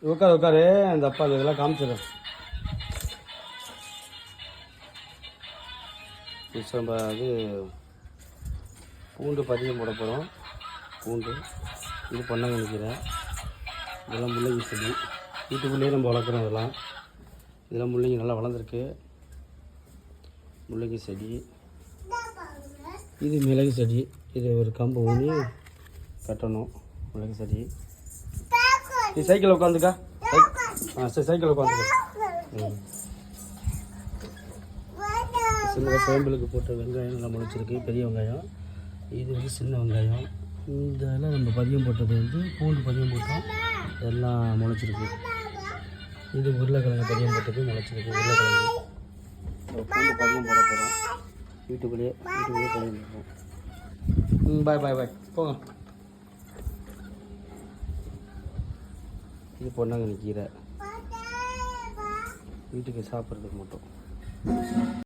உட்காரு உட்காரு. அந்த அப்பா இந்த இதெல்லாம் காமிச்சிடுறேன். நம்ம இது பூண்டு பதியம் போட போகிறோம் பூண்டு. இது பண்ண நிற்கிறேன் இதெல்லாம் முள்ளங்கி செடி. வீட்டுக்குள்ளேயே நம்ம வளர்க்குறோம் இதெல்லாம். இதெல்லாம் முள்ளங்கி நல்லா வளர்ந்துருக்கு. முள்ளங்கி செடி. இது மிளகு செடி. இது ஒரு கம்பு ஊனி கட்டணும். மிளகு செடி. நீ சைக்கிள் உட்காந்துக்கா. ஆ சரி சைக்கிள் உட்காந்துக்கா. சின்ன சேம்பலுக்கு போட்ட வெங்காயம் நல்லா முளைச்சிருக்கு பெரிய வெங்காயம். இது வந்து சின்ன வெங்காயம். இந்த இலை நம்ம பதியம் போட்டது வந்து பூண்டு பதியம் போட்டோம். எல்லாம் முளைச்சிருக்கு. இது உருளைக்கிழங்கு பதியம் போட்டது முளைச்சிருக்கு உருளைக்கிழங்கு. பூண்டு பதியம் போட போகிறோம் வீட்டுக்குள்ளேயே வீட்டுக்குள்ளேயே பதியம் போடுறோம் ம் பாய் பாய் பாய். போங்க. இது பொன்னாங்கண்ணி கீரை. வீட்டுக்கு சாப்பிட்றதுக்கு மட்டும்.